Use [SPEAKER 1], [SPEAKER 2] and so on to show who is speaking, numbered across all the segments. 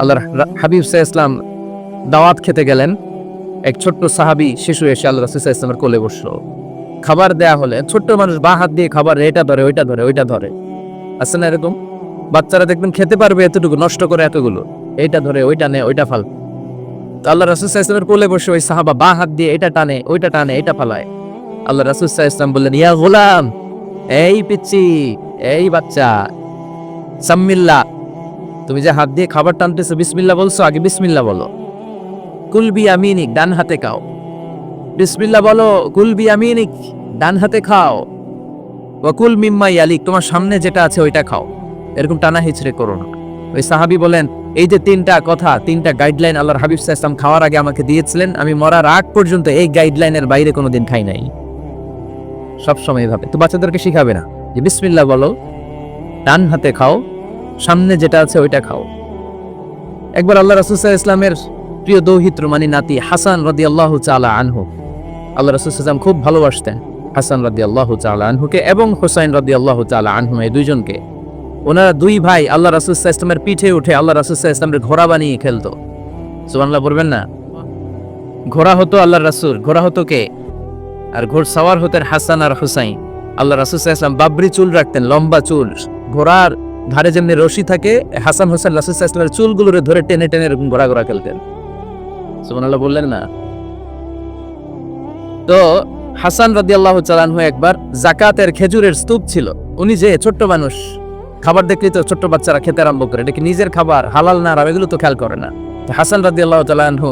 [SPEAKER 1] আল্লাহর হাবিব সাহা ইসলাম দাওয়াত খেতে গেলেন। এক ছোট্ট সাহাবি শিশু এসে আল্লাহ রাসুল ইসলামের কোলে বসল। খাবার দেয়া হলে ছোট্ট মানুষ বা হাত দিয়ে খাবার এটা ধরে, ওইটা ধরে ওইটা ধরে। আছে না এরকম? বাচ্চারা দেখবেন খেতে পারবে এতটুকু, নষ্ট করে এতগুলো। এইটা ধরে, ওইটা নে, ওইটা ফাল। তো আল্লাহ রাসুল ইসলামের কোলে বসে ওই সাহাবা বা হাত দিয়ে এটা টানে, ওইটা টানে, এটা ফালায়। আল্লাহ রাসুল ইসলাম বললেন, ইয়া গোলাম, এই পিচ্ছি এই বাচ্চা, সাম্মিল্লা তুমি যে হাত দিয়ে খাবার টানতেছো বিসমিল্লা বলছো, আগে বিসমিল্লা বলো। কুলবি আমিনিক, ডান হাতে খাও। বিসমিল্লা বলো কুলবি আমিনিক, ডান হাতে খাও। ওয়াকুল মিম্মাই আলিক তোমার সামনে যেটা আছে ওইটা খাও। এরকম টানা হিচড়ে করো না। ওই সাহাবি বলেন, এই যে তিনটা কথা, তিনটা গাইডলাইন আল্লাহর হাবিব সাহা ইসলাম খাওয়ার আগে আমাকে দিয়েছিলেন, আমি মরার আগ পর্যন্ত এই গাইডলাইনের বাইরে কোনোদিন খাই নাই। সবসময় এভাবে। তো বাচ্চাদেরকে শিখাবে না যে বিসমিল্লা বলো, ডান হাতে খাও সামনে যেটা আছে ওইটা খাও। একবার আল্লাহ রাসুসাহ ইসলামের প্রিয় দৌহিত্র মানে নাতি হাসান রদি আল্লাহ চালা আনহু। আল্লাহ রাসুল ইসলাম খুব ভালোবাসতেন হাসান রদি আল্লাহ চালা আনহুকে এবং হোসাইন রদি আল্লাহ চালা আনহু এই দুইজনকে। ওনারা দুই ভাই আল্লাহ রাসুসাহ ইসলামের পিঠে উঠে আল্লাহ রাসুসাহ ইসলামের ঘোড়া বানিয়ে খেলতো। সুবানল্লাহ বলবেন না? ঘোড়া হতো আল্লাহ রাসুল, ঘোড়া হতো কে? আর ঘোর সাওয়ার হতেন হাসান আর হুসাইন। আল্লাহ রাসুল ইসলাম বাবরি চুল রাখতেন, লম্বা চুল। ঘোড়ার ধারে যেমনি রশি থাকে, হাসান হোসেন রাসুল ইসলামের চুলগুলোরে ধরে টেনে টেনে এরকম ঘোরা ঘোরা খেলতেন। সুবহানাল্লাহ, বললেন না? তো হাসান রাদি আল্লাহ চালানহু একবার জাকাতের খেজুরের স্তূপ ছিল। উনি যে ছোট্ট মানুষ, খাবার দেখলেই তো ছোট্ট বাচ্চারা খেতে আরম্ভ করে। এটা কি নিজের খাবার, হালাল না আর এগুলো তো খেয়াল করে না। হাসান রাদি আল্লাহ চালানহু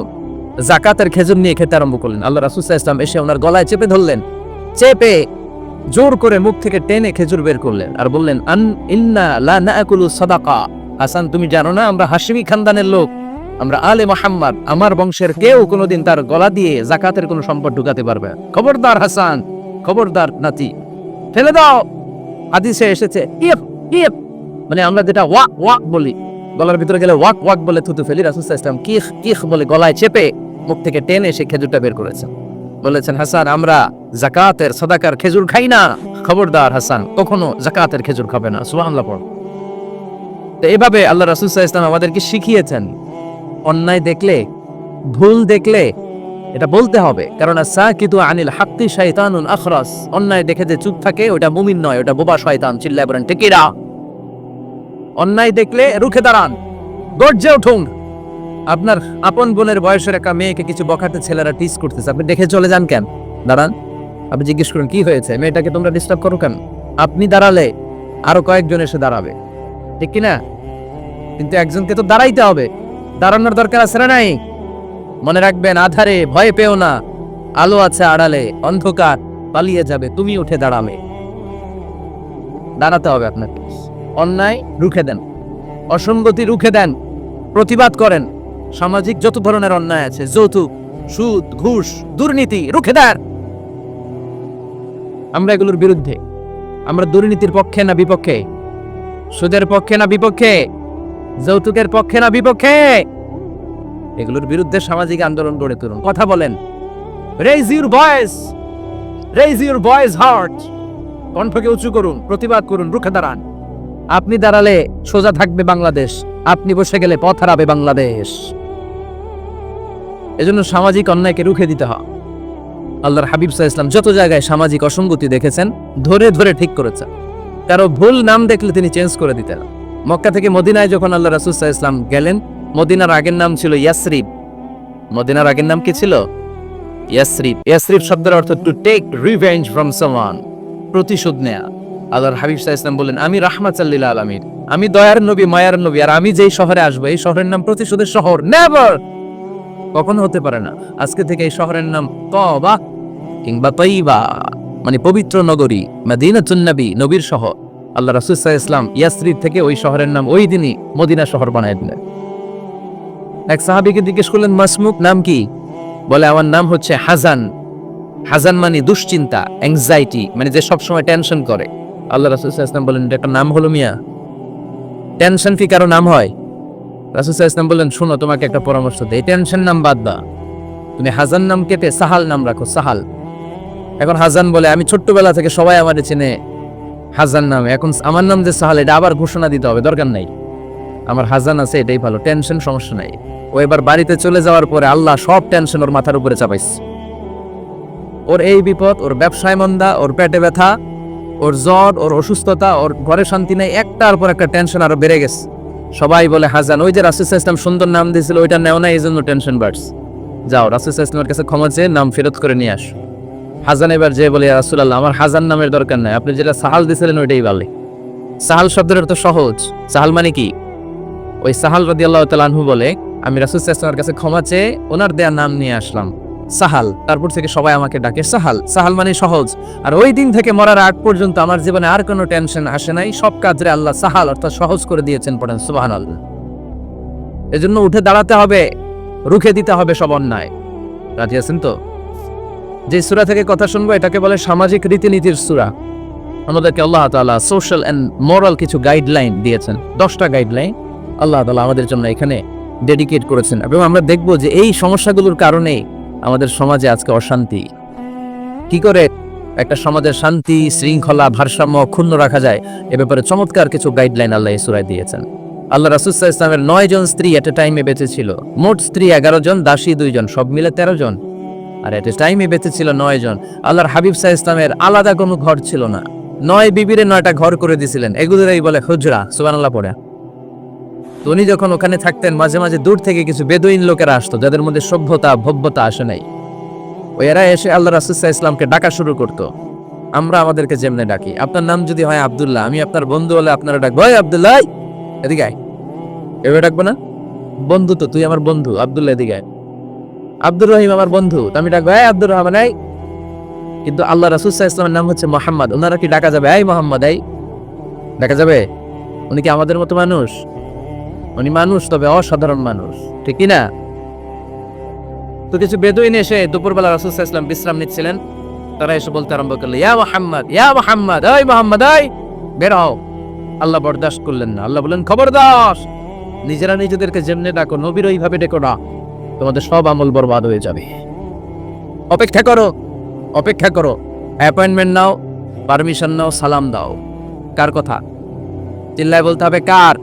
[SPEAKER 1] জাকাতের খেজুর নিয়ে খেতে আরম্ভ করলেন। আল্লাহ রাসুল ইসলাম এসে ওনার গলায় চেপে ধরলেন। চেপে জোর করে মুখ থেকে টেনে খেজুর বের করলেন আর বললেন, আন ইন্না লা নাকুলু সাদাকা। হাসান, তুমি জানো না, আমরা হাশমি খানদানের লোক। আমরা আলে মোহাম্মদ, আমার বংশের কেউ কোনোদিন তার গলা দিয়ে জাকাতের কোনো সম্পদ ঢুকাতে পারবে খবরদার হাসান, খবরদার নাতি। ফেলে দাও। হাদিসে এসেছে ইয়েপ ইয়েপ মানে আমরা যেটা ওয়াক ওয়াক বলি, গলার ভিতরে গেলে ওয়াক ওয়াক বলে থুতু ফেলি। রাসুল ইসলাম কিখ কিখ বলে গলায় চেপে মুখ থেকে টেনে সে খেজুরটা বের করেছেন। বলেছেন, হাসান, আমরা জাকাতের সদাকার খেজুর খাই না। খবরদার হাসান, কখনো জাকাতের খেজুর খাবে না। সুবহানাল্লাহ পড়। তো এভাবে আল্লাহ রাসূল ইসলাম আমাদেরকে শিখিয়েছেন, অন্যায় দেখলে, ভুল দেখলে এটা বলতে হবে। কারণ সাকিতু আনিল হাক্কি শাইতানুন আখরাস। অন্যায় দেখে যে চুপ থাকে, ওটা মুমিন নয়, ওটা বোবা শয়তান, চিল্লায় বলেন টেকিরা অন্যায় দেখলে রুখে দাঁড়ান, গর্জে উঠুন। আপনার আপন বোনের বয়সের একটা মেয়েকে কিছু বখাতে ছেলেরা টিস করতেছে। আপনি দেখে চলে যান কেন? দাঁড়ান। আপনি জিজ্ঞেস করুন, কি হয়েছে? মেয়েটাকে তোমরা ডিস্টার্ব করো কেন? আপনি দাঁড়ালে আরও কয়েকজন এসে দাঁড়াবে। ঠিক কিনা? কিন্তু একজনকে তো দাঁড়াইতে হবে। দাঁড়ানোর দরকার আছে না নাই? মনে রাখবেন, আধারে ভয় পেও না। আলো আছে আড়ালে, অন্ধকার, পালিয়ে যাবে, তুমি উঠে দাঁড়াবে। দাঁড়াতে হবে আপনাকে। অন্যায় রুখে দেন। অসঙ্গতি রুখে দেন। প্রতিবাদ করেন। সামাজিক যত ধরনের অন্যায় আছে, যৌতুক, সুদ, ঘুষ, দুর্নীতি রুখে দেন আমরা এগুলোর বিরুদ্ধে। আমরা দুর্নীতির পক্ষে না বিপক্ষে? সুদের পক্ষে না বিপক্ষে? যৌতুকের পক্ষে না বিপক্ষে? এগুলোর বিরুদ্ধে সামাজিক আন্দোলন গড়ে তুলুন। কথা বলেন। Raise your voice raise your voice heart কণ্ঠকে উঁচু করুন, প্রতিবাদ করুন, রুখে দাঁড়ান। আপনি দাঁড়ালে সোজা থাকবে বাংলাদেশ। আপনি বসে গেলে পথ হারাবে বাংলাদেশ। এজন্য সামাজিক অন্যায়কে রুখে দিতে হয়। আল্লাহর হাবিব সাহা ইসলাম যত জায়গায় সামাজিক অসঙ্গতি দেখেছেন, ধরে ধরে ঠিক করেছেন। কারও ভুল নাম দেখলে তিনি চেঞ্জ করে দিতেন। মক্কা থেকে মদিনায় যখন আল্লাহ রাসুল সাহা ইসলাম গেলেন, মদিনার আগের নাম ছিল ইয়াসরিব। মদিনার আগের নাম কি ছিল? ইয়াসরিব। ইয়াসরিব শব্দের অর্থ টু টেক রিভেঞ্জ ফ্রম সামান প্রতিশোধ নেয়া। আল্লাহর হাবিব সাহা ইসলাম বললেন, আমি রাহমাত আল্লিল আলমীর আমি দয়ার নবী, মায়ার নবী, আর আমি যেই শহরে আসব, এই শহরের নাম প্রতিশোধের শহর। নেভার কখনো হতে পারে না। আজকে থেকে এই শহরের নাম তবা কিংবা তৈবা মানে পবিত্র নগরী, মাদিনাতুন নবী, নবীর শহর। আল্লাহ আলাইহি ইসলাম ইয়াসরিব থেকে ওই শহরের নাম ওই দিনই মদিনা শহর বানায় দিলেন। এক সাহাবীকে জিজ্ঞেস করলেন মাসমুক নাম কি? বলে, আমার নাম হচ্ছে হাজান। হাজান মানে দুশ্চিন্তা অ্যাংজাইটি মানে যে সবসময় টেনশন করে। আল্লাহ রাসূল ইসলাম বলেন, এটা একটা নাম হলো মিয়া? টেনশন কি কারও নাম হয়? ইসলাম বললেন, শোনো, তোমাকে একটা পরামর্শ দেই। টেনশন নাম বাদ দাও। তুমি হাজান নাম কেটে সাহাল নাম রাখো, সাহাল। এখন হাজান বলে, আমি ছোট্টবেলা থেকে সবাই আমারে চেনে হাজান নামে। এখন আমার নাম যে সাহাল, এটা আবার ঘোষণা দিতে হবে, দরকার নাই। আমার হাজান আছে, এটাই ভালো। টেনশন সমস্যা নাই। ও এবার বাড়িতে চলে যাওয়ার পরে আল্লাহ সব টেনশন ওর মাথার উপরে চাপাইছে। ওর এই বিপদ, ওর ব্যবসায় মন্দা, ওর পেটে ব্যথা, ওর জ্বর, ওর অসুস্থতা, ওর ঘরে শান্তি নেই, একটার পর একটা টেনশন আরও বেড়ে গেছে। সবাই বলে হাজান ওই যে রাসুল ইসলাম সুন্দর নাম দিয়েছিল, ওইটা নেও না এই জন্য টেনশন বাড়ছে। যাও, রাসুল ইসলামের কাছে ক্ষমা চেয়ে নাম ফেরত করে নিয়ে আস। হাজান এবার যে বলে রাসুল্লাহ আমার হাজান নামের দরকার নাই, আপনি যেটা সাহাল দিয়েছিলেন, ওইটাই ভালো সাহাল শব্দের অর্থ সহজ। সাহাল মানে কি? ওই সাহাল রদি আল্লাহ তালানহু বলে, আমি রাসুল ইসলামের কাছে ক্ষমা চেয়ে ওনার দেয়া নাম নিয়ে আসলাম। সাহাল। তারপর থেকে সবাই আমাকে ডাকে সাহাল। সাহাল মানে সহজ। আর ওই দিন থেকে মরার আগ পর্যন্ত আমার জীবনে আর কোনো টেনশন আসে নাই। সব কাজে আল্লাহ সাহাল অর্থাৎ সহজ করে দিয়েছেন পড়েন সুবাহান এজন্য উঠে দাঁড়াতে হবে, রুখে দিতে হবে সব অন্যায়। রাজি আছেন তো? যে সুরা থেকে কথা শুনব, এটাকে বলে সামাজিক রীতিনীতির সুরা। আমাদেরকে আল্লাহ তাআলা সোশ্যাল অ্যান্ড মোরাল কিছু গাইডলাইন দিয়েছেন। দশটা গাইডলাইন আল্লাহ তাআলা আমাদের জন্য এখানে ডেডিকেট করেছেন। এবং আমরা দেখব যে এই সমস্যাগুলোর কারণে আমাদের সমাজে আজকে অশান্তি। কি করে একটা সমাজের শান্তি, শৃঙ্খলা, ভারসাম্য ক্ষুণ্ণ রাখা যায়, এ ব্যাপারে চমৎকার কিছু গাইডলাইন আল্লাহ এই সূরায় দিয়েছেন। আল্লাহ রাসুসাহ ইসলামের নয় জন স্ত্রী এট এ টাইমে বেঁচে ছিল। মোট স্ত্রী এগারো জন, দাসী দুইজন সব মিলে তেরো জন। আর এট এ টাইমে বেঁচে ছিল নয় জন। আল্লাহর হাবিব সাহ ইসলামের আলাদা কোনো ঘর ছিল না। নয় বিবিরে নয়টা ঘর করে দিছিলেন। এগুলোরাই বলে হুজরা সুবান আল্লাহ পড়ে। তো উনি যখন ওখানে থাকতেন, মাঝে মাঝে দূর থেকে কিছু বেদুইন লোকেরা আসতো, যাদের মধ্যে সভ্যতা, ভব্যতা আসে নাই। ওই এরা এসে আল্লাহ রাসুসাহ ইসলামকে ডাকা শুরু করতো। আমরা আমাদেরকে যেমনে ডাকি। আপনার নাম যদি হয় আবদুল্লাহ, আমি আপনার বন্ধু হলে আপনারা ডাকবো, "ওই আবদুল্লাহ! এদিকে আয়। এভাবে ডাকবো না? বন্ধু তো, তুই আমার বন্ধু, আব্দুল্লাহ এদিকে আয়। আব্দুর রহিম আমার বন্ধু আমি ডাকবো, এই আব্দুর রহমান, এই! কিন্তু আল্লাহ রাসুসাহ ইসলামের নাম হচ্ছে মোহাম্মদ। ওনারা কি ডাকা যাবে? এই মোহাম্মদ, এই! ডাকা যাবে? উনি কি আমাদের মতো মানুষ? উনি মানুষ, তবে অসাধারণ মানুষ। ঠিক না তো কিছু বেদুইন এসে দুপুরবেলা রাসুল ইসলাম বিশ্রাম নিচ্ছিলেন। তারা এসে বলতে আরম্ভ করল, ইয়া মোহাম্মদ ইয়া মোহাম্মদ, ওই মোহাম্মদ, ওই, বের হও। আল্লাহ বরদাস্ত করলেন না। আল্লাহ বললেন, খবরদার, নিজেরা নিজেদেরকে যেমনে ডাকো, নবীর ওইভাবে ডেকো না। তোমাদের সব আমল বরবাদ হয়ে যাবে। অপেক্ষা করো অপেক্ষা করো। অ্যাপয়েন্টমেন্ট নাও, পারমিশন নাও, সালাম দাও। কার কথা? চিল্লায় বলতে হবে কার?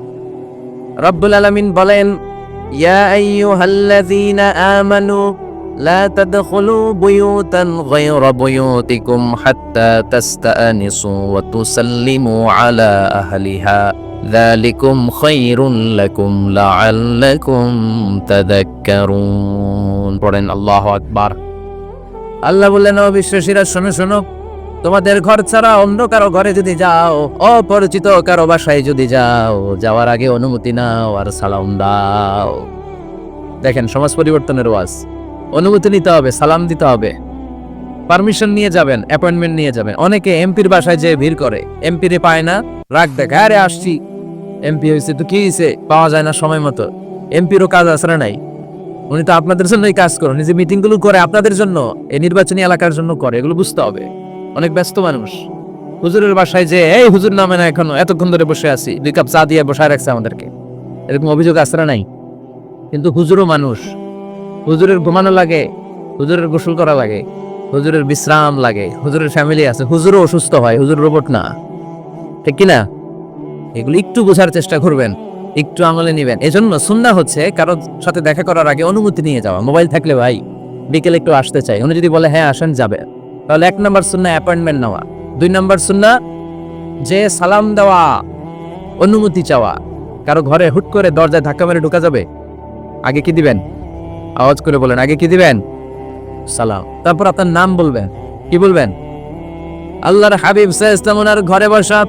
[SPEAKER 1] রব্বুল আলমিন বলেন, ইয়া আইয়ুহাল্লাযীনা আমানু, লা তাদখুলু বুয়ুতান গায়রা বুয়ুতিকুম হাত্তা তাস্তানিসু ওয়া তুসাল্লিমু আলা আহলিহা। যালিকুম খায়রুন লাকুম লাআল্লাকুম তাযাক্কারুন। পড়েন আল্লাহু আকবার। আল্লাহ বললেন, ও বিশ্বাসীরা, শোনো শোনো। তোমাদের ঘর ছাড়া অন্য কারও ঘরে যদি যাও, অপরিচিত কারও বাসায় যদি যাও, যাওয়ার আগে অনুমতি নাও আর সালাম দাও। দেখেন, সমাজ পরিবর্তনের ওয়াজ। অনুমতি নিতে হবে, সালাম দিতে হবে। পারমিশন নিয়ে যাবেন, অ্যাপয়েন্টমেন্ট নিয়ে যাবেন। অনেকে এমপির বাসায় যে ভিড় করে। এমপি রে পায় না। রাগ দেখায় আরে আসছি। এমপি হয়েছে তো কি হয়েছে পাওয়া যায় না সময় মতো। এমপিরও কাজ আসলে নাই? উনি তো আপনাদের জন্যই কাজ করেন। যে মিটিংগুলো করে আপনাদের জন্য, এই নির্বাচনী এলাকার জন্য করে, এগুলো বুঝতে হবে। অনেক ব্যস্ত মানুষ। হুজুরের বাসায় যে, এই হুজুর নামে না এখনও, এতক্ষণ ধরে বসে আছি, দুই কাপ চা দিয়ে বসায় রাখছে আমাদেরকে। এরকম অভিযোগ আসলে নাই? কিন্তু হুজুরও মানুষ। হুজুরের ঘুমানো লাগে, হুজুরের গোসল করা লাগে, হুজুরের বিশ্রাম লাগে, হুজুরের ফ্যামিলি আছে। হুজুরও অসুস্থ হয়, হুজুর রোবট না। ঠিক কি না? এগুলো একটু বোঝার চেষ্টা করবেন, একটু আমলে নেবেন। এজন্য সুন্না হচ্ছে কারও সাথে দেখা করার আগে অনুমতি নিয়ে যাওয়া। মোবাইল থাকলে ভাই, বিকেলে একটু আসতে চাই। উনি যদি বলে হ্যাঁ আসেন, যাবে। তাহলে এক নম্বর সুন্না অ্যাপয়েন্টমেন্ট নেওয়া। দুই নম্বর সুন্না যে সালাম দেওয়া, অনুমতি চাওয়া। কারও ঘরে হুট করে দরজায় ধাক্কা মেরে ঢুকা যাবে, আগে কি দিবেন? আওয়াজ করে বলেন, আগে কি দিবেন? সালাম। তারপর আপনার নাম বলবেন। কি বলবেন? আল্লাহর হাবিব সাহ ইসলাম ওনার ঘরে বসা।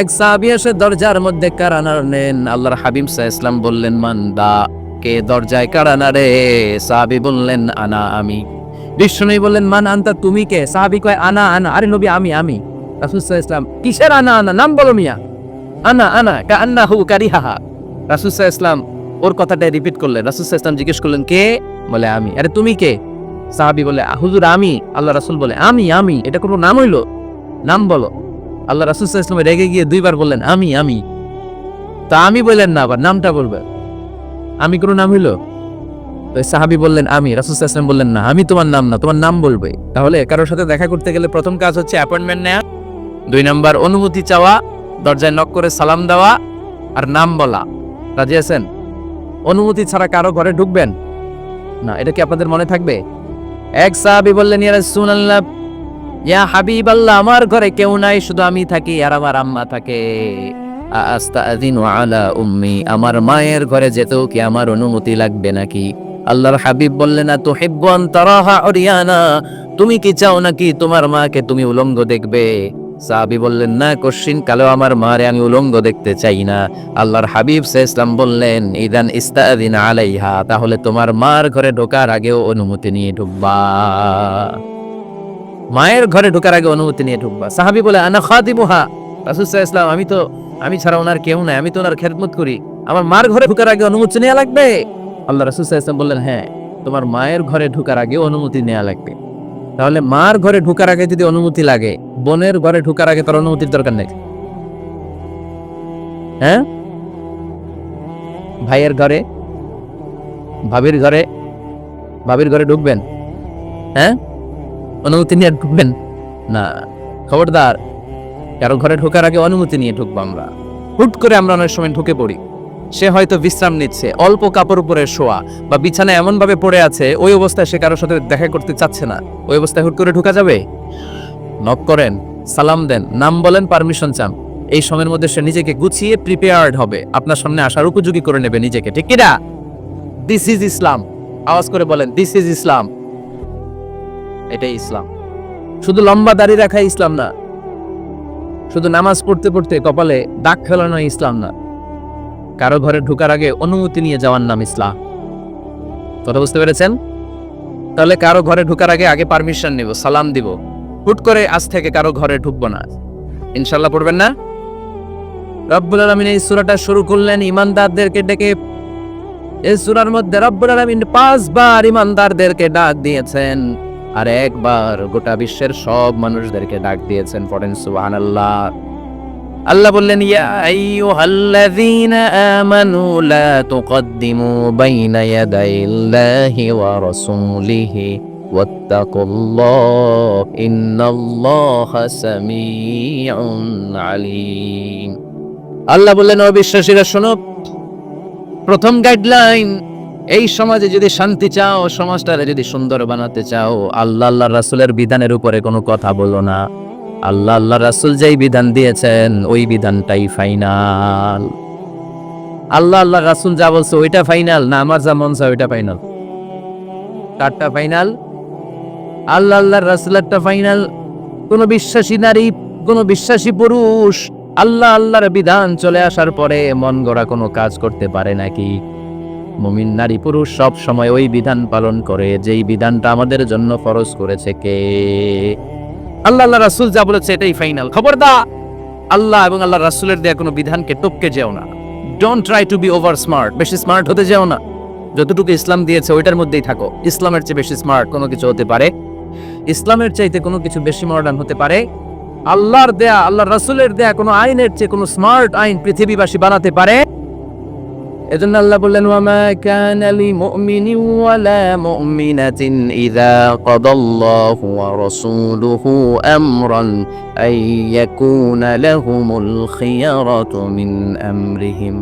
[SPEAKER 1] এক সাহাবি এসে দরজার মধ্যে কারানার নেন আল্লাহর হাবিব সাহ ইসলাম বললেন মান দা কে দরজায় কারানা রে সাহাবি বললেন, আনা, আমি। বিষ্ণু বললেন, মান আনতা, তুমি কে? সাহাবি কয়, আনা আনা। আরে নবী, আমি আমি। রাসুল সাহ ইসলাম কিসের আনা আনা? নাম বলো মিয়া। আনা আনা কা আন্না হু কারিহাহা। রাসুল সাহ ইসলাম ওর কথাটাই রিপিট করলেন। রাসুল সাহ ইসলাম জিজ্ঞেস করলেন, কে? বলে, আমি। আরে, তুমি কে? সাহাবি বলে, হুজুর, আমি। আল্লাহ রাসুল বলে, আমি আমি। এটা কোনো নাম হইল? নাম বলো। আল্লাহ রাসুল সাহ ইসলাম রেগে গিয়ে দুইবার বললেন, আমি আমি। তা আমি বললেন না, আবার নামটা বলবে। আমি কোনো নাম হইল? তো সাহাবি বললেন, আমি। রাসুল সাহ বললেন, না, আমি তোমার নাম না, তোমার নাম বলবে। তাহলে কারোর সাথে দেখা করতে গেলে প্রথম কাজ হচ্ছে অ্যাপয়েন্টমেন্ট নেওয়া দুই নাম্বার অনুমতি চাওয়া, দরজায় নক করে সালাম দেওয়া আর নাম বলা। রাজি আছেন? অনুমতি ছাড়া কারও ঘরে ঢুকবেন? না, এটা কি আপনাদের মনে থাকবে? এক সাহাবি বললেন, ইয়া রাসূলুল্লাহ, ইয়া হাবিবাল্লাহ, আমার ঘরে কেউ নাই, শুধু আমি থাকি আর আমার আম্মা থাকে। আস্তাযিনু আলা উম্মি, আমার মায়ের ঘরে যেতেও কি আমার অনুমতি লাগবে নাকি? আল্লাহর হাবিব বললেন তো হেব্বান তারাহা অরিয়ানা তুমি কি চাও নাকি তোমার মাকে তুমি উলঙ্গ দেখবে? সাহাবি বললেন, না কশ্চিন কালেও আমার মারে আমি উলঙ্গ দেখতে চাই না। আল্লাহর হাবিব ইসলাম বললেন, ইদান ইস্তাদিন আলাইহা, তাহলে তোমার মার ঘরে ঢোকার আগেও অনুমতি নিয়ে ঢুকবা। মায়ের ঘরে ঢোকার আগে অনুমতি নিয়ে ঢুকবা। সাহাবি বলে, আনা খাদিমুহা আলাইহি ওয়াসাল্লাম, আমি তো, আমি ছাড়া ওনার কেউ নাই, আমি তো ওনার খেদমত করি। আমার মার ঘরে ঢোকার আগে অনুমতি নেওয়া লাগবে? আল্লাহ রাসূল বললেন হ্যাঁ তোমার মায়ের ঘরে ঢোকার আগে অনুমতি নেওয়া লাগবে। তাহলে মার ঘরে ঢোকার আগে যদি অনুমতি লাগে, বোনের ঘরে ঢোকার আগে তার অনুমতির দরকার নেই। হ্যাঁ? ভাইয়ের ঘরে? ভাবির ঘরে? ভাবির ঘরে ঢুকবেন? হ্যাঁ? অনুমতি নিয়ে ঢুকবেন? না। খবরদার, কারও ঘরে ঢোকার আগে অনুমতি নিয়ে ঢুকবো আমরা। হুট করে আমরা অনেক সময় ঢুকে পড়ি। সে হয়তো বিশ্রাম নিচ্ছে, অল্প কাপড় উপরে শোয়া বা বিছানা এমন ভাবে পড়ে আছে, ওই অবস্থায় সে কারোর সাথে দেখা করতে চাচ্ছে না। ওই অবস্থায় হুট করে ঢুকা যাবে? নক করেন, সালাম দেন, নাম বলেন পারমিশন চান। এই সময়ের মধ্যে সে নিজেকে গুছিয়ে প্রিপেয়ার্ড হবে। আপনার সামনে আসার উপযোগী করে নেবে নিজেকে, ঠিক কিনা দিস ইজ ইসলাম আওয়াজ করে বলেন দিস ইজ ইসলাম এটাই ইসলাম। শুধু লম্বা দাড়ি রাখা ইসলাম না, শুধু নামাজ পড়তে পড়তে কপালে দাগ ফেলানো ইসলাম না। কারও ঘরে ঢোকার আগে অনুমতি নিয়ে যাওয়ার নাম ইসলাম কথা বুঝতে পেরেছেন? তাহলে কারও ঘরে ঢোকার আগে আগে পারমিশন নিব, সালাম দিব। হুট করে আজ থেকে কারও ঘরে ঢুকবো না। ইনশাল্লাহ পড়বেন না? রব্বুল আলমিন এই সুরাটা শুরু করলেন, ইমানদারদেরকে ডেকে এই সুরার মধ্যে রব্বুল আলমিন পাঁচবার ইমানদারদেরকে ডাক দিয়েছেন আর একবার গোটা বিশ্বের সব মানুষদেরকে ডাক দিয়েছেন পড়েন সুবহানাল্লাহ। আল্লাহ বললেন, ইয়া আইয়ুহাল্লাযীনা আমানু লা তুকদ্দিমু বাইনা ইয়াদাইল্লাহি ওয়া রাসূলিহি ওয়াত্তাকুল্লাহ, ইন্নাল্লাহা সামিউন আলীম. আল্লাহ বললেন অবিশ্বাসীরা শোনো, প্রথম গাইডলাইন, এই সমাজে যদি শান্তি চাও, সমাজটারে যদি সুন্দর বানাতে চাও, আল্লাহ আল্লাহ রাসূলের বিধানের উপরে কোনো কথা বলো না। আল্লাহ আল্লাহ রাসূল যেই বিধান দিয়েছেন, ওই বিধানটাই ফাইনাল আল্লাহ আল্লাহ রাসুল যা বলছে ওইটা ফাইনাল না আমার যা মন চায় ওইটা ফাইনাল কারটা ফাইনাল আল্লাহ আল্লাহ রাসূলেরটা ফাইনাল কোন বিশ্বাসী নারী, কোন বিশ্বাসী পুরুষ, আল্লাহ, আল্লাহর বিধান চলে আসার পরে মন গড়া কোনো কাজ করতে পারে নাকি? মুমিন নারী, পুরুষ সব সময় ওই বিধান পালন করে, যেই বিধানটা আমাদের জন্য ফরজ করেছে কে? আল্লাহ আল্লাহ রাসূল যা বলেছে এটাই ফাইনাল খবরদার, আল্লাহ এবং আল্লাহ রাসূলের দেয়া কোনো বিধানকে টপকে যেও না। Don't try to be over smart বেশি স্মার্ট হতে যেও না। যতটুকু ইসলাম দিয়েছে ওইটার মধ্যেই থাকো। ইসলামের চেয়ে বেশি স্মার্ট কোনো কিছু হতে পারে। ইসলামের চাইতে কোনো কিছু বেশি মডার্ন হতে পারে। আল্লাহর দেয়া, আল্লাহ রাসূলের দেয়া কোনো আইনের চেয়ে কোনো স্মার্ট আইন পৃথিবীবাসী বানাতে পারে। এজন্য আল্লাহ বললেন, ওয়ামা কানা লিমুমিনিন ওয়ালা মুমিনাতিন ইযা কাদাল্লাহু ওয়া রাসূলুহু আমরান আন ইয়াকুনা লাহুমুল খিয়ারাতু মিন আমরিহিম।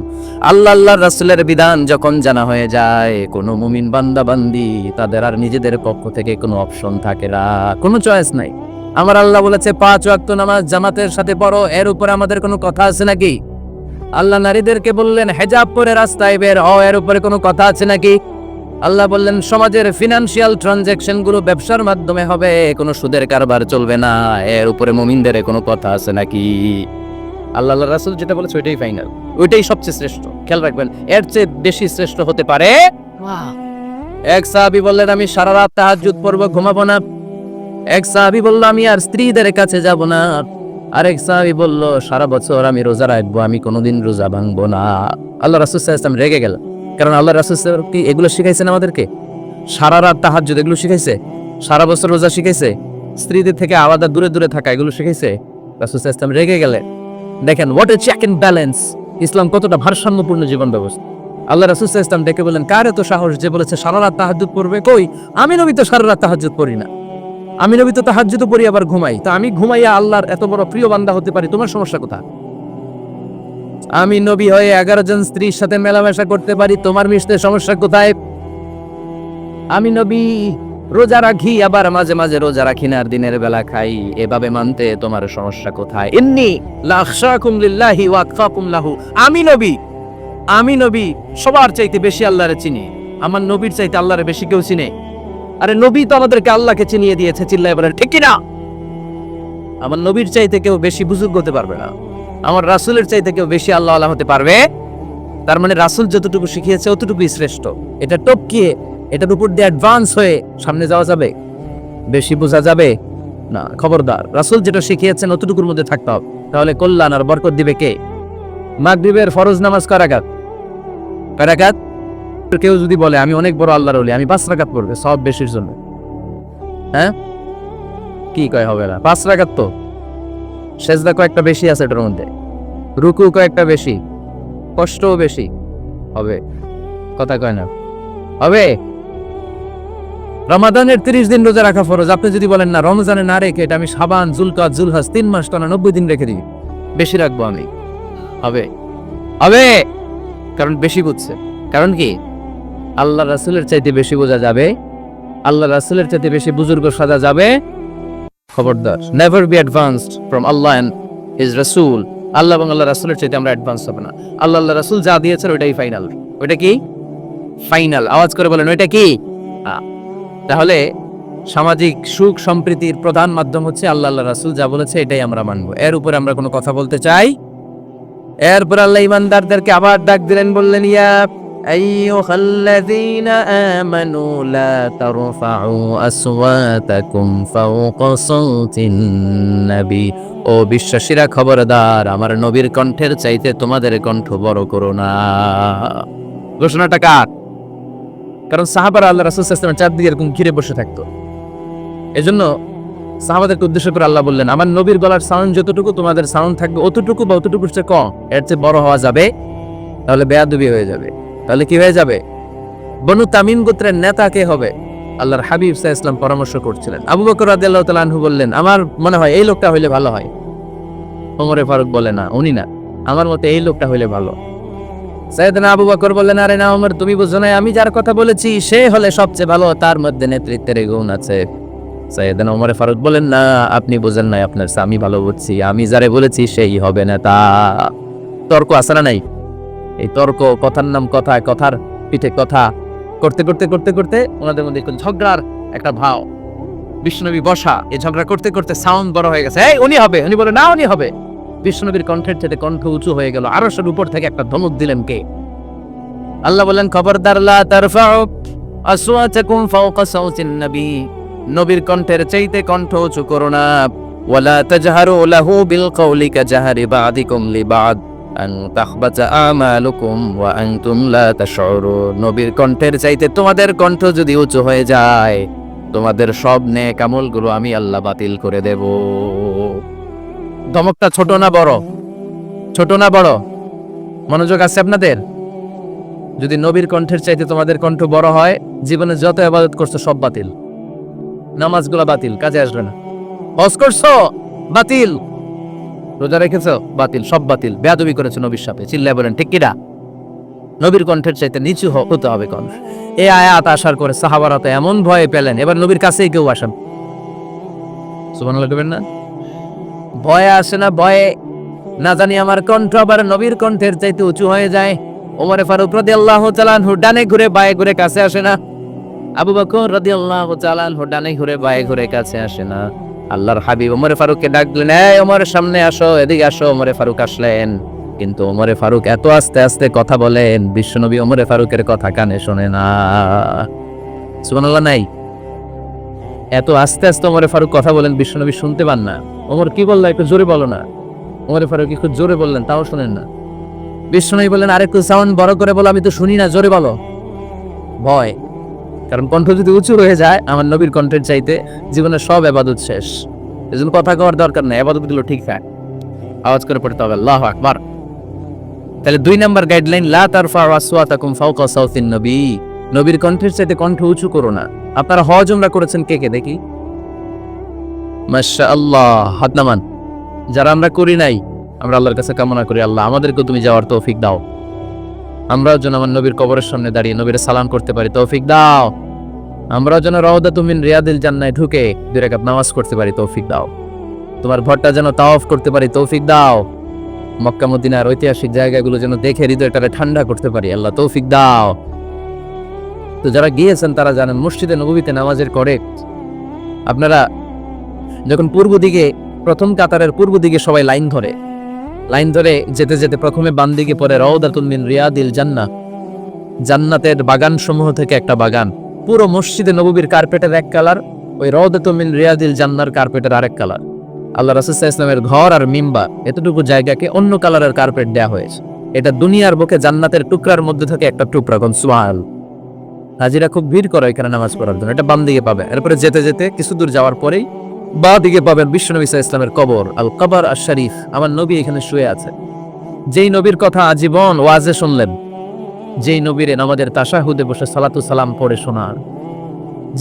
[SPEAKER 1] আল্লাহ, আল্লাহর রাসূলের বিধান যখন জানা হয়ে যায়, কোনো মুমিন বান্দা বান্দি তাদের আর নিজেদের পক্ষ থেকে কোনো অপশন থাকে না, কোনো চয়েস নাই। আমার আল্লাহ বলেছে, পাঁচ ওয়াক্ত নামাজ জামাতের সাথে পড়ো, এর উপরে আমাদের কোনো কথা আছে নাকি? আল্লাহ নারীদেরকে বললেন হেজাব পরে রাস্তায় বের হও এর উপরে কোনো কথা আছে নাকি? আল্লাহ বললেন সমাজের ফিনান্সিয়াল ট্রানজ্যাকশনগুলো ব্যবসার মাধ্যমে হবে কোনো সুদের কারবার চলবে না এর উপরে মুমিনদের কোনো কথা আছে নাকি? আল্লাহ রাসূল যেটা বলেছে ওইটাই ফাইনাল ওইটাই সবচেয়ে শ্রেষ্ঠ। খেয়াল রাখবেন এর চেয়ে বেশি শ্রেষ্ঠ হতে পারে এক সাহাবী বললেন আমি সারা রাত তাহাজ্জুদ পড়ব ঘুমাবো না। এক সাহাবী বলল আমি আর স্ত্রীদের কাছে যাব না। আরেক সাহাবী বলল, সারা বছর আমি রোজা রাখব, আমি কোনোদিন রোজা ভাঙবো না। আল্লাহ রাসূল ওয়াসাল্লাম রেগে গেল। কারণ আল্লাহ রাসূল কি এগুলো শিখাইছেন আমাদেরকে? সারা রাত তাহাজ্জুদ এগুলো শিখাইছে? সারা বছর রোজা শিখাইছে? স্ত্রীদের থেকে আলাদা দূরে দূরে থাকা এগুলো শিখাইছে? রাসূল ওয়াসাল্লাম রেগে গেলেন। দেখেন what a check and balance ইসলাম কতটা ভারসাম্যপূর্ণ জীবন ব্যবস্থা। আল্লাহ রাসূল ওয়াসাল্লাম ডেকে বলেন কার এত সাহস? যে বলেছে, সারা রাত তাহাজ্জুদ পড়বে কই? আমি নবী তো সারা রাত তাহাজ্জুদ পড়ি না। আমি নবী তো তাহাজ্জুদ পড়ি, আবার ঘুমাই। তো আমি ঘুমাইয়া আল্লাহর এত বড় প্রিয় বান্দা হতে পারি, তোমার সমস্যা কোথা আমি নবী হয়ে এগারো জন স্ত্রীর সাথে মেলামেশা করতে পারি, তোমার মিশতে সমস্যা কোথায়? আমি নবী, রোজা রাখি, আবার মাঝে মাঝে রোজা রাখি না, আর দিনের বেলা খাই, এভাবে মানতে তোমার সমস্যা কোথায়? লাহু। আমি নবী আমি নবী, সবার চাইতে বেশি আল্লাহরে চিনি। আমার নবীর চাইতে আল্লাহরে বেশি কেউ চিনে? আরে নবী তো আমাদেরকে আল্লাহকে চিনিয়ে দিয়েছে, চিল্লায় বলেন ঠিক কিনা? আমার নবীর চাইতে কেউ বেশি বুজুর্গ হতে পারবে না। আমার রাসূলের চাইতে কেউ বেশি আল্লাহ আল্লাহ হতে পারবে। তার মানে রাসূল যতটুকু শিখিয়েছে, অতটুকুই শ্রেষ্ঠ। এটা টপকিয়ে, এটার উপর দিয়ে অ্যাডভান্স হয়ে সামনে যাওয়া যাবে? বেশি বোঝা যাবে? না, খবরদার। রাসূল যেটা শিখিয়েছেন, অতটুকুর মধ্যে থাকতে হবে। তাহলে কল্যাণ আর বরকত দিবে কে? মাগরিবের ফরজ নামাজ কারাগাত কারাগাত কেউ যদি বলে, আমি অনেক বড় আল্লাহর ওলি, আমি পাঁচ রাকাত পড়বে, সব বেশির জন্য। হ্যাঁ? কি কয় হবে না। পাঁচ রাকাত তো। সেজদা কয়েকটা বেশি আছে এটার মধ্যে। রুকু কয়েকটা বেশি। কষ্টও বেশি। হবে। কথা কয় না। হবে? রমাদানের তিরিশ দিন রোজা রাখা ফরজ। আপনি যদি বলেন, না, রমজানে না রেখে এটা আমি সাবান জুলকাত জুলহাস তিন মাস টানা নব্বই দিন রেখে দিই বেশি রাখব আমি। হবে? হবে? কারণ বেশি বুঝছে। কারণ কি? আল্লাহ রাসুলের চাইতে বেশি বোঝা যাবে। আল্লাহ রাসুলের চাইতে বেশি বুজুর্গ সাজা যাবে। খবরদার never be advanced from Allah and his রাসূল আল্লাহ এবং আল্লাহ রাসূলের চাইতে আমরা অ্যাডভান্স হবে না। আল্লাহ আল্লাহ রাসূল যা দিয়েছেন ওইটাই ফাইনাল ওইটা কি? ফাইনাল আওয়াজ করে বলেন, ওইটা কি? তাহলে সামাজিক সুখ সম্প্রীতির প্রধান মাধ্যম হচ্ছে আল্লাহ আল্লাহ রাসূল যা বলেছে এটাই আমরা মানবো। এর উপরে আমরা কোনো কথা বলতে চাই? এরপর আল্লাহ ইমানদারদেরকে আবার ডাক দিলেন, বললেন, ইয়া أيها الذين آمنوا لا ترفعوا أصواتكم فوق صوت النبي ও বিশ্বাসীরা খবরদার আমার নবীর কণ্ঠের চাইতে তোমাদের কণ্ঠ বড় করো না ঘোষণাটা কার কারণ সাহাবারা আল্লাহ রাসূল সাল্লাল্লাহু আলাইহি ওয়াসাল্লামের চারদিকে এরকম ঘিরে বসে থাকতো এজন্য সাহাবাদেরকে উদ্দেশ্য করে আল্লাহ বললেন আমার নবীর গলার সাউন্ড যতটুকু তোমাদের সাউন্ড থাকবে অতটুকু বা অতটুকুর চেয়ে কম এর চেয়ে বড় হওয়া যাবে তাহলে বেয়াদবি হয়ে যাবে তাহলে কি হয়ে যাবে? বনু তামিম গোত্রের নেতা কে হবে? আল্লাহর হাবিব সাহ ইসলাম পরামর্শ করছিলেন। আবু বকর রাদিয়াল্লাহু তাআলা আনহু বললেন, আমার মনে হয় এই লোকটা হইলে ভালো হয়। ওমরে ফারুক বলে, না, উনি না। আমার মতে এই লোকটা হইলে ভালো। সাইয়েদনা আবু বকর বললেন, আরে না, ওমর, তুমি বুঝো না আমি যার কথা বলেছি, সে হলে সবচেয়ে ভালো, তার মধ্যে নেতৃত্বের গুণ আছে। সাইয়েদনা ওমরে ফারুক বলেন, না, আপনি বুঝেন নাই, আপনার আমি ভালো বুঝছি, আমি যারে বলেছি, সেই হবে না তা তর্ক না নাই। এই তর্ক, কথার নাম কথা, কথার পিঠে কথা। করতে করতে করতে করতে ওনাদের মধ্যে ঝগড়ার একটা ভাও বিষ্ণুনবী বসা, এই ঝগড়া করতে করতে সাউন্ড বড় হয়ে গেছে। এই, উনি হবে। উনি বলে, না, উনি হবে। বিষ্ণুনবীর কণ্ঠের চেয়ে কণ্ঠ উঁচু হয়ে গেল। আরশের উপর থেকে একটা ধমক দিলেন কে? আল্লাহ বলেন খবরদার, লা তারফাউ আসওয়াতাকুম ফাওকা সাউতিন নবী। নবীর কণ্ঠের চাইতে কণ্ঠ উঁচু করো না। ওয়ালা তাজহারু লাহু বিল কওলি কাজাহারি বাদিকুম লিবাদ। নবীর কণ্ঠের চাইতে তোমাদের কণ্ঠ যদি উঁচু হয়ে যায়, তোমাদের সব নেক আমলগুলো আমি আল্লাহ বাতিল করে দেব। ধমকটা ছোট না বড়? ছোট না বড়? মনোযোগ আছে আপনাদের? যদি নবীর কণ্ঠের চাইতে তোমাদের কণ্ঠ বড় হয়, জীবনে যত আবাদত করছ সব বাতিল। নামাজগুলো বাতিল, কাজে আসবে না। হজ করছ? বাতিল। রোজা রেখেছো? বাতিল, সব বাতিল। বেয়াদবি করেছ নবীর সাথে। চিল্লায় বলেন, ঠিক কিনা নবীর কণ্ঠের চাইতে নিচু হতে হবে কণ্ঠ। এই আয়াত আসার করে সাহাবারা তো এমন ভয়ে পেলেন। এবার নবীর কাছেই কেউ আসেন। করবেন না? ভয়ে আসে না, ভয়ে। না জানি আমার কণ্ঠ, আবার নবীর কণ্ঠের চাইতে উঁচু হয়ে যায়। ওমরে ফারুক রাদিয়াল্লাহু তাআলা আনহু ডানে ঘুরে বায়ে ঘুরে কাছে আসে না। আবু বকর রাদিয়াল্লাহু তাআলা আনহু ডানে ঘুরে বায়ে ঘুরে কাছে আসে না। আল্লাহর হাবিব ওমরে ফারুককে ডাকলেন এই ওমরের সামনে আসো, এদিকে আসো। ওমরে ফারুক আসলেন। কিন্তু ওমরে ফারুক এত আস্তে আস্তে কথা বলেন, বিশ্বনবী ওমরে ফারুকের কথা কানে শোনে না। সুবহানাল্লাহ, নাই। এত আস্তে আস্তে ওমরে ফারুক কথা বলেন, বিশ্বনবী শুনতে পান না। ওমর, কি বলল? একটু জোরে বলো না। ওমরে ফারুক একটু জোরে বললেন, তাও শোনেন না। বিশ্বনবী বললেন, আরেকটু সাউন্ড বড় করে বলো, আমি তো শুনি না, জোরে বলো। ভয়। কারণ কণ্ঠ যদি উঁচু হয়ে যায়, আমার নবীর কণ্ঠের চাইতে জীবনের সব আবাদত শেষ। এজন্য কথা কওয়ার দরকার নেই, আবাদতগুলো ঠিক হয়। আওয়াজ করে পড়তে হবে, আল্লাহ আকবার। তাহলে দুই নাম্বার গাইডলাইন লা তারফা আসওয়াতাকুম ফাওকা সাউতিন নবী। নবীর কণ্ঠের চাইতে কণ্ঠ উঁচু করো না। আপনারা হজ, উমরা করেছেন কে কে দেখি? মাশাআল্লাহ, হাত নামান। যারা আমরা করি নাই, আমরা আল্লাহর কাছে কামনা করি, আল্লাহ আমাদেরকে তুমি যাওয়ার তৌফিক দাও। আমরাও যেন আমার নবীর কবরের সামনে দাঁড়িয়ে নবীর সালাম করতে পারি, তৌফিক দাও। আমরাও যেন রওদা তুমিন রিয়াদিল জান্নায় ঢুকে দুই রাকাত নামাজ করতে পারি, তৌফিক দাও। তোমার ঘরটা যেন তাওয়াফ করতে পারি, তৌফিক দাও। মক্কা, মদিনার ঐতিহাসিক জায়গাগুলো যেন দেখে হৃদয়টারে ঠান্ডা করতে পারি, আল্লাহ তৌফিক দাও। তো যারা গিয়েছেন, তারা জানেন মসজিদে নবীতে নামাজের করে আপনারা যখন পূর্ব দিকে, প্রথম কাতারের পূর্ব দিকে সবাই লাইন ধরে লাইন ধরে যেতে যেতে প্রথমে বাম দিকে পরে রওদাতুল রিয়াদিল জান্না। জান্নাতের বাগান সমূহ থেকে একটা বাগান। পুরো মসজিদে নববীর কার্পেটের এক কালার, ওই রওদাতুল রিয়াদিল জান্নার কার্পেটের আরেক কালার। আল্লাহ রাসুল্লাহ ইসলামের ঘর আর মিম্বা এতটুকু জায়গাকে অন্য কালারের কার্পেট দেয়া হয়েছে। এটা দুনিয়ার বুকে জান্নাতের টুকরার মধ্যে থেকে একটা টুকরা, কোন সুয়াল হাজিরা খুব ভিড় করে এখানে নামাজ পড়ার জন্য, এটা বাম দিকে পাবে। এরপরে যেতে যেতে কিছু দূর যাওয়ার পরেই বা দিকে পাবেন সাল্লাল্লাহু আলাইহি ইসলামের কবর আল কবর আর শরীফ আমার নবী এখানে শুয়ে আছে। যেই নবীর কথা আজীবন ওয়াজে শুনলেন, যেই নবীর নামাজের তাশাহুদে বসে সালাতু সালাম পড়ে শোনার,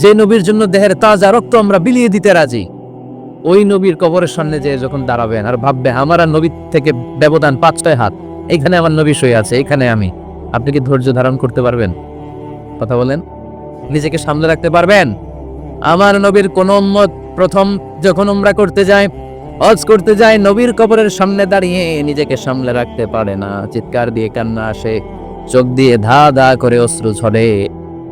[SPEAKER 1] যে নবীর জন্য দেহের তাজা রক্ত আমরা বিলিয়ে দিতে রাজি, ওই নবীর কবরের সামনে যে যখন দাঁড়াবেন, আর ভাববে আমার আর নবীর থেকে ব্যবধান পাঁচটায় হাত এইখানে আমার নবী শুয়ে আছে, এখানে আমি। আপনি কি ধৈর্য ধারণ করতে পারবেন? কথা বলেন। নিজেকে সামলে রাখতে পারবেন? আমার নবীর কোন উম্মত প্রথম যখন উমরা করতে যায়, হজ করতে যায়, নবীর কবরের সামনে দাঁড়িয়ে নিজেকে সামলে রাখতে পারে না। চিৎকার দিয়ে কান্না আসে, চোখ দিয়ে ধা ধা করে অশ্রু ঝরে।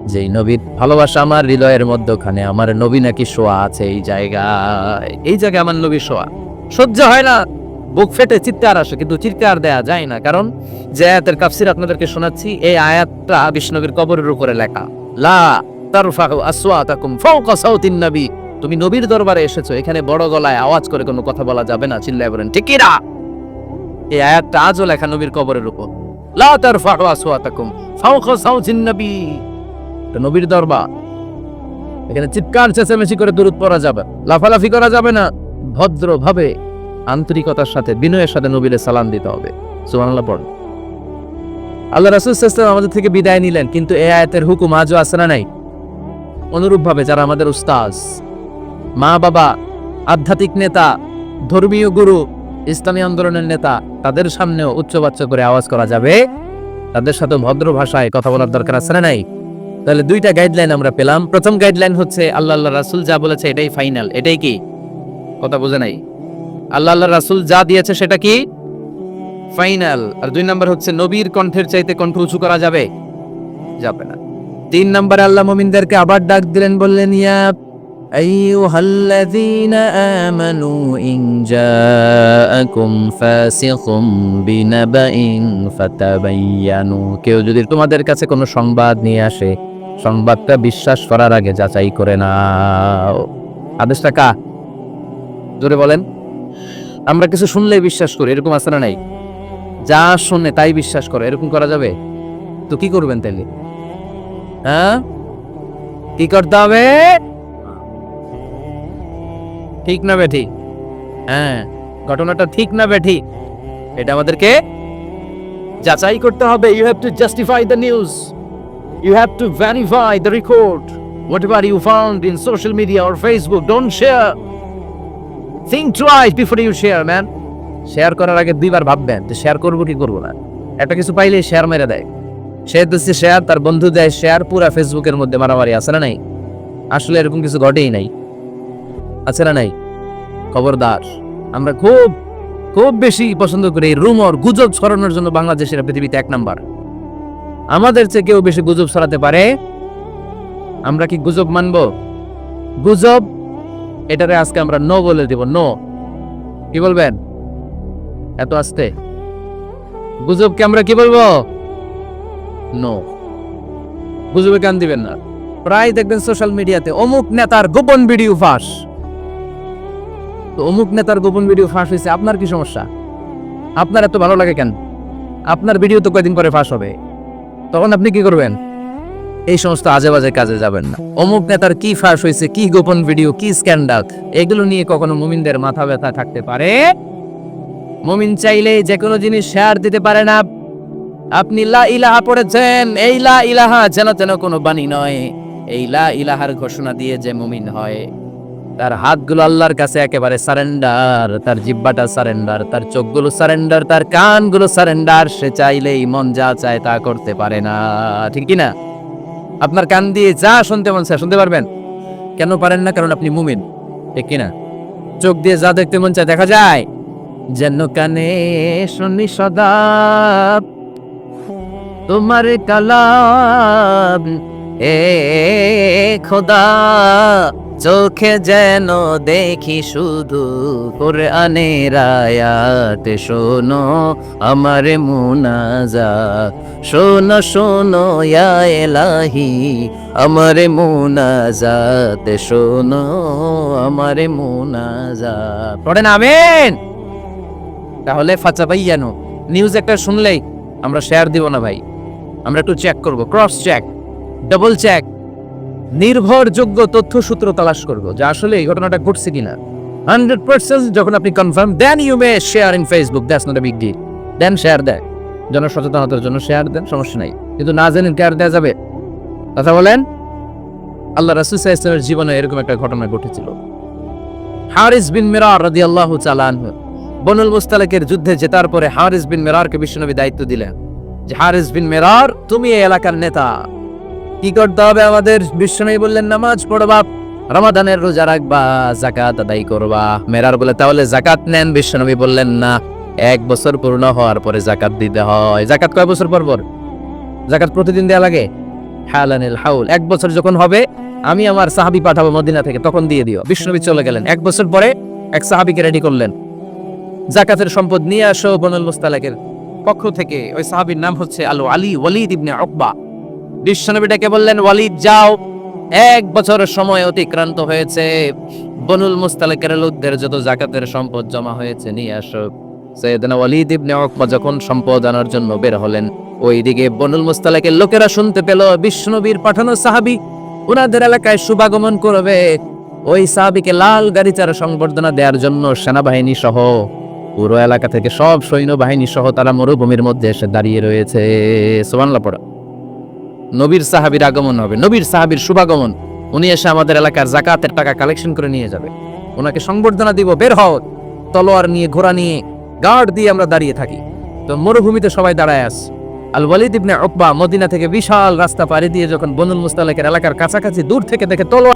[SPEAKER 1] যেই নবীর ভালোবাসা আমার হৃদয়ের মধ্যখানে, আমার নবী নাকি শোয়া আছে এই জায়গায়। এই জায়গায় আমার নবী শোয়া। সহ্য হয় না। বুক ফেটে চিৎকার আসে, কিন্তু চিৎকার দেয়া যায় না। কারণ যে আয়াতের কাফসির আপনাদেরকে শোনাচ্ছি, এই আয়াতটা বিষ্ণবীর কবরের উপরে লেখা। লা তুমি নবীর দরবারে এসেছ, এখানে বড় গলায় আওয়াজ করে কোনো কথা বলা যাবে না, চিল্লায় বলেন, ঠিক এই আয়াতটা আজও লেখা নবীর কবরের উপর। লা তারফাউ আসওয়াতাকুম ফাওকা সাউতিন নবী। নবীর দরবার। এখানে চিৎকার, চেঁচামেচি করে দূরত পড়া যাবে। লাফালাফি করা যাবে না। ভদ্রভাবে, আন্তরিকতার সাথে, বিনয়ের সাথে নবীরে সালাম দিতে হবে। সুবহানাল্লাহ পড় আল্লাহ রাসূল আমাদের থেকে বিদায় নিলেন, কিন্তু এই আয়াতের হুকুম আজও আছে না নাই? অনুরূপভাবে যারা আমাদের উস্তাজ, মা বাবা, আধ্যাত্মিক নেতা, ধর্মীয় গুরু, ইসলামী আন্দোলনের নেতা, তাদের সামনেও উচ্চবাচ্য করে আওয়াজ করা যাবে। তাদের সাথে ভদ্র ভাষায় কথা বলার দরকার আছে না নাই? তাহলে দুইটা গাইডলাইন আমরা পেলাম। প্রথম গাইডলাইন হচ্ছে, আল্লাহ আল্লাহ রাসুল যা বলেছে এটাই ফাইনাল এটাই কি? কথা বোঝে নাই। আল্লাহ আল্লাহ রাসুল যা দিয়েছে সেটা কি? ফাইনাল আর দুই নম্বর হচ্ছে, নবীর কণ্ঠের চাইতে কণ্ঠ উঁচু করা যাবে? যাবে না। তিন নম্বরে আল্লাহ মুমিনদেরকে আবার ডাক দিলেন বললেন ইয়া أيها الذين آمنوا إن جاءكم فاسق بنبأ فتبينوا কেউ যদি তোমাদের কাছে কোনো সংবাদ নিয়ে আসে সংবাদটা বিশ্বাস করার আগে যাচাই করে নাও আদেশটা কা জোরে বলেন আমরা কিছু শুনলেই বিশ্বাস করি এরকম আছে না নাই যা শুনে তাই বিশ্বাস করে এরকম করা যাবে তো কি করবেন তাইলে হ্যাঁ? কি করতে হবে? ঠিক না বেঠি। হ্যাঁ ঘটনাটা ঠিক না বেঠি। এটা আমাদেরকে যাচাই করতে হবে। You have to justify the news you have to verify the record whatever you found in social media or Facebook don't share think twice before you share man share করার আগে দুইবার ভাববেন যে শেয়ার করব কি করব না। একটা কিছু পাইলে শেয়ার মেরে দেয়। সে দিচ্ছে শেয়ার তার বন্ধু দেয় শেয়ার পুরা ফেসবুকের মধ্যে মারামারি আছে না নাই? আসলে এরকম কিছু ঘটেই নাই। আছে না নাই? খবরদার। আমরা খুব খুব বেশি পছন্দ করি রুমর গুজব ছড়ানোর জন্য বাংলাদেশের পৃথিবীতে এক নাম্বার। আমাদের চেয়ে কেউ বেশি গুজব ছড়াতে পারে? আমরা কি গুজব মানবো? গুজব, এটারে আজকে আমরা নো বলে দিব নো কি বলবেন? এত আস্তে। গুজবকে আমরা কি বলব? নো গুজবে দিবেন না? প্রায় দেখবেন সোশ্যাল মিডিয়াতে অমুক নেতার গোপন ভিডিও ফাঁস। তো অমুক নেতার গোপন ভিডিও ফাঁস হয়েছে, আপনার কি সমস্যা? আপনার এত ভালো লাগে কেন? আপনার ভিডিও তো কয়দিন পরে ফাঁস হবে? তখন আপনি কি করবেন? এই সমস্ত আজে বাজে কাজে যাবেন না। অমুক নেতার কি ফাঁস হয়েছে, কি গোপন ভিডিও কি স্ক্যান্ডাল এগুলো নিয়ে কখনো মুমিনদের মাথা ব্যথা থাকতে পারে? মুমিন চাইলে যে কোনো জিনিস শেয়ার দিতে পারে না। আপনি লা ইলাহা পড়েছেন। এই লা ইলাহা যেন যেন কোনো বাণী নয়। এই লা ইলাহার ঘোষণা দিয়ে যে মুমিন হয়, তার হাতগুলো আল্লাহর কাছে একেবারে সারেন্ডার, তার জিব্বাটা সারেন্ডার, তার চোখগুলো সারেন্ডার, তার কানগুলো সারেন্ডার, সে চাইলেই মন যা চায় তা করতে পারে না। ঠিক না আপনার কান দিয়ে যা শুনতে মন চায় শুনতে পারবেন? কেন পারেন না? কারণ আপনি মুমিন। ঠিক কি না চোখ দিয়ে যা দেখতে মন চায় দেখা যায়। যেন কানে শুনি সদা তোমার কালাম, এ খোদা, চোখে যেন দেখি শুধু কোরআনের আয়াত। শোনো আমার মুনাজা শোনো শোনো ইয়া এলাহি আমার মুনাজাত, শোনো আমার মুনাজাত। পড়েন, আমেন। তাহলে ফাঁচা পাইয়ানো নিউজ একটা শুনলেই আমরা শেয়ার দিব না ভাই। আমরা একটু চেক করব ক্রস চেক ডাবল চেক নির্ভরযোগ্য তথ্য সূত্র তালাশ করব, যে আসলে এই ঘটনাটা ঘটছে কিনা। হান্ড্রেড পার্সেন্ট যখন আপনি confirm then you may share in Facebook that's not a big deal then share দেয় জনসচেতনতার জন্য শেয়ার দেন, সমস্যা নাই। কিন্তু না জানেন কে আর দেওয়া যাবে। কথা বলেন? আল্লাহ রাসুল ইসলামের জীবনে এরকম একটা ঘটনা ঘটেছিল। হারিস বিন মিরার রাদি আল্লাহ চালান বনুল মুস্তালেকের যুদ্ধে জেতার পরে হারিস বিন মেরারকে বিশ্বনবী দায়িত্ব দিলেন। যে হারিস বিন মেরার, তুমি এই এলাকার নেতা। কি করতে হবে আমাদের? বিশ্বনবী বললেন, নামাজ পড়বা, রমাদানের রোজা রাখবা জাকাত আদায় করবা। মেরার বলে, তাহলে জাকাত নেন। বিশ্বনবী বললেন, না, এক বছর পূর্ণ হওয়ার পরে জাকাত দিতে হয়। জাকাত কয় বছর পর পর? জাকাত প্রতিদিন দেয়া লাগে? হালানিল হাউল, এক বছর যখন হবে, আমি আমার সাহাবি পাঠাবো মদিনা থেকে, তখন দিয়ে দিও। বিশ্বনবী চলে গেলেন। এক বছর পরে এক সাহাবিকে রেডি করলেন। জাকাতের সম্পদ নিয়ে আসো বনুল মুস্তালাকের। পক্ষ থেকে ওই সাহাবীর নাম হচ্ছে আলো আলী ওয়ালিদ ইবনে উকবা। বিশ্বনবী ডেকে বললেন, ওয়ালিদ, যাও। এক বছরের সময় অতিক্রান্ত হয়েছে। বনুল মুস্তালাকের লোকদের যত জাকাতের সম্পদ জমা হয়েছে, নিয়ে আসো। সৈয়দনা ওয়ালিদ ইবনে উকবা যখন সম্পদ আনার জন্য বের হলেন, ওইদিকে বনুল মুস্তালাকের লোকেরা শুনতে পেল, বিষ্ণবীর পাঠানো সাহাবী উনাদের এলাকায় শুভাগমন করবে। ওই সাহাবিকে লাল গাড়ি চারা সংবর্ধনা দেওয়ার জন্য সেনাবাহিনী সহ পুরো এলাকা থেকে সব সৈন্যবাহিনী সহ তারা মরুভূমির মধ্যে এসে দাঁড়িয়ে রয়েছে। সোমানলা পড়া। নবীর সাহাবীর আগমন হবে। নবীর সাহাবীর শুভাগমন। উনি এসে আমাদের এলাকার জাকাতের টাকা কালেকশন করে নিয়ে যাবে। ওনাকে সংবর্ধনা দিব, বের হও। তলোয়ার নিয়ে, ঘোড়া নিয়ে, গার্ড দিয়ে আমরা দাঁড়িয়ে থাকি। তো মরুভূমিতে সবাই দাঁড়ায় আস। Al Walid ibn Uqba Medina থেকে বিশাল রাস্তা পাড়ি দিয়ে যখন বনুল মুস্তালিকের এলাকার কাছাকাছি দূর থেকে দেখে তলোয়ার